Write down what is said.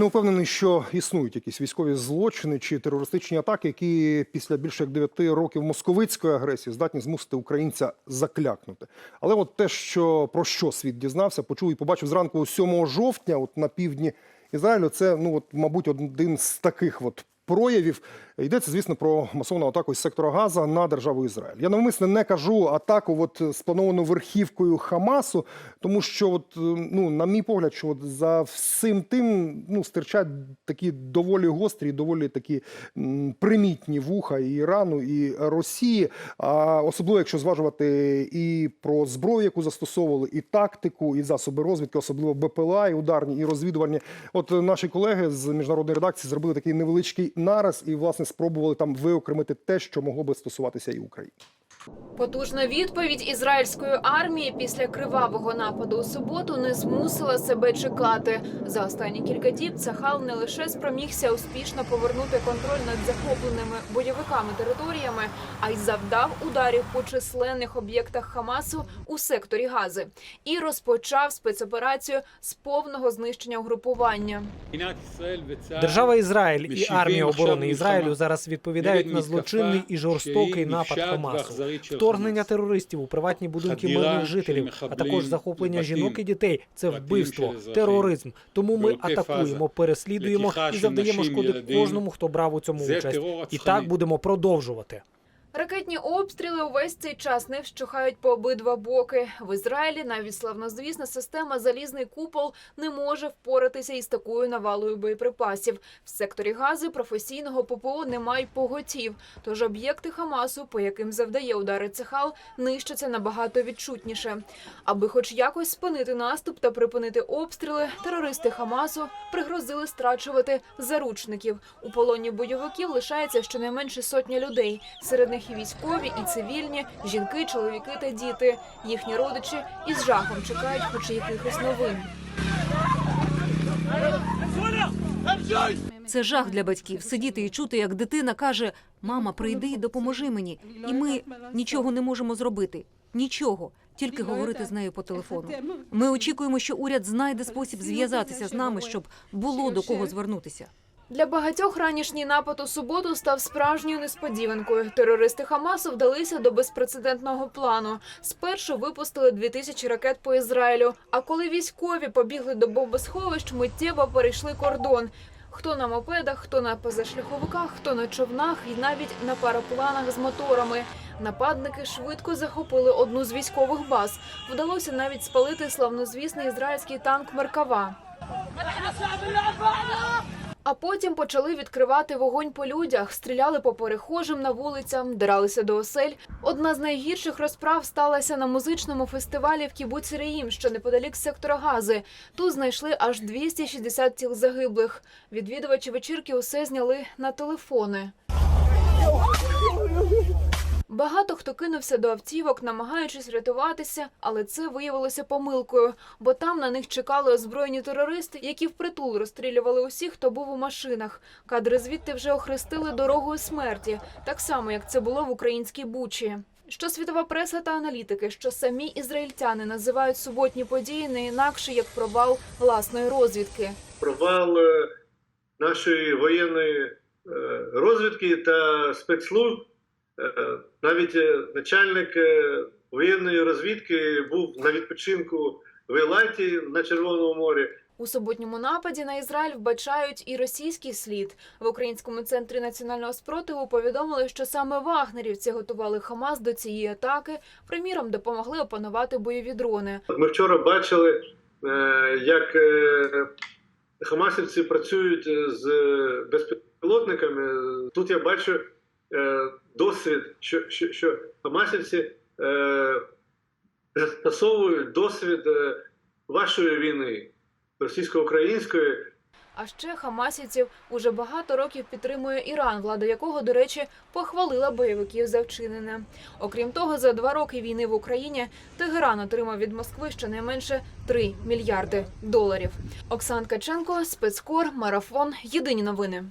Не впевнений, що існують якісь військові злочини чи терористичні атаки, які після більше як 9 років московицької агресії здатні змусити українця заклякнути. Але от те, що про що світ дізнався, почув і побачив зранку 7 жовтня, от на півдні Ізраїлю, це ну от, мабуть, один з таких от проявів. Йдеться, звісно, про масовну атаку з сектора Газа на державу Ізраїль. Я навмисне не кажу атаку, от сплановану верхівкою Хамасу, тому що, от, е, ну, на мій погляд, що от за всім тим ну, стирчать такі доволі гострі, доволі такі примітні вуха і Ірану, і Росії. А особливо, якщо зважувати і про зброю, яку застосовували, і тактику, і засоби розвідки, особливо БПЛА, і ударні, і розвідувальні. От е, наші колеги з міжнародної редакції зробили такий невеличкий нараз і, власне, спробували там виокремити те, що могло би стосуватися і України. Потужна відповідь ізраїльської армії після кривавого нападу у суботу не змусила себе чекати. За останні кілька діб Цахал не лише спромігся успішно повернути контроль над захопленими бойовиками територіями, а й завдав ударів по численних об'єктах Хамасу у секторі Гази і розпочав спецоперацію з повного знищення угрупування. Держава Ізраїль і армія оборони Ізраїлю зараз відповідають на злочинний і жорстокий напад Хамасу, вторгнення терористів у приватні будинки мирних жителів, а також захоплення жінок і дітей. Це вбивство, тероризм. Тому ми атакуємо, переслідуємо і завдаємо шкоди кожному, хто брав у цьому участь. І так будемо продовжувати. Ракетні обстріли увесь цей час не вщухають по обидва боки. В Ізраїлі навіть славнозвісна система залізний купол не може впоратися із такою навалою боєприпасів. В секторі гази професійного ППО немає поготів. Тож об'єкти Хамасу, по яким завдає удари цехал, нищаться набагато відчутніше. Аби хоч якось спинити наступ та припинити обстріли, терористи Хамасу пригрозили страчувати заручників. У полоні бойовиків лишається щонайменше сотня людей. Серед них і військові, і цивільні, жінки, чоловіки та діти. Їхні родичі із жахом чекають хоч якихось новин. Це жах для батьків сидіти і чути, як дитина каже: Мама, прийди і допоможи мені. І ми нічого не можемо зробити. Нічого, тільки говорити з нею по телефону. Ми очікуємо, що уряд знайде спосіб зв'язатися з нами, щоб було до кого звернутися. Для багатьох ранішній напад у суботу став справжньою несподіванкою. Терористи Хамасу вдалися до безпрецедентного плану. Спершу випустили 2000 ракет по Ізраїлю. А коли військові побігли до бомбосховищ, миттєво перейшли кордон. Хто на мопедах, хто на позашляховиках, хто на човнах і навіть на парапланах з моторами. Нападники швидко захопили одну з військових баз. Вдалося навіть спалити славнозвісний ізраїльський танк Меркава. А потім почали відкривати вогонь по людях, стріляли по перехожим на вулицям, диралися до осель. Одна з найгірших розправ сталася на музичному фестивалі в Кібуці Реїм, що неподалік сектора Гази. Тут знайшли аж 260 тіл загиблих. Відвідувачі вечірки усе зняли на телефони. Багато хто кинувся до автівок, намагаючись врятуватися, але це виявилося помилкою, бо там на них чекали озброєні терористи, які впритул розстрілювали усіх, хто був у машинах. Кадри звідти вже охрестили дорогою смерті, так само як це було в українській бучі. Що світова преса та аналітики, що самі ізраїльтяни називають суботні події не інакше як провал власної розвідки. провал е, нашої воєнної е, розвідки та спецслужб. Е, Навіть е, начальник е, воєнної розвідки був на відпочинку в Елаті на Червоному морі. У суботньому нападі на Ізраїль вбачають і російський слід. В українському центрі національного спротиву повідомили, що саме вагнерівці готували Хамас до цієї атаки. Приміром, допомогли опанувати бойові дрони. Ми вчора бачили, е, як е, хамасівці працюють з безпілотниками. Тут я бачу е, досвід, що, що, що хамасівці е, застосовують досвід е, вашої війни, російсько-української. А ще хамасівців уже багато років підтримує Іран, влада якого, до речі, похвалила бойовиків за вчинене. Окрім того, за два роки війни в Україні Тегеран отримав від Москви щонайменше 3 мільярди доларів. Оксан Каченко, спецкор, марафон. Єдині новини.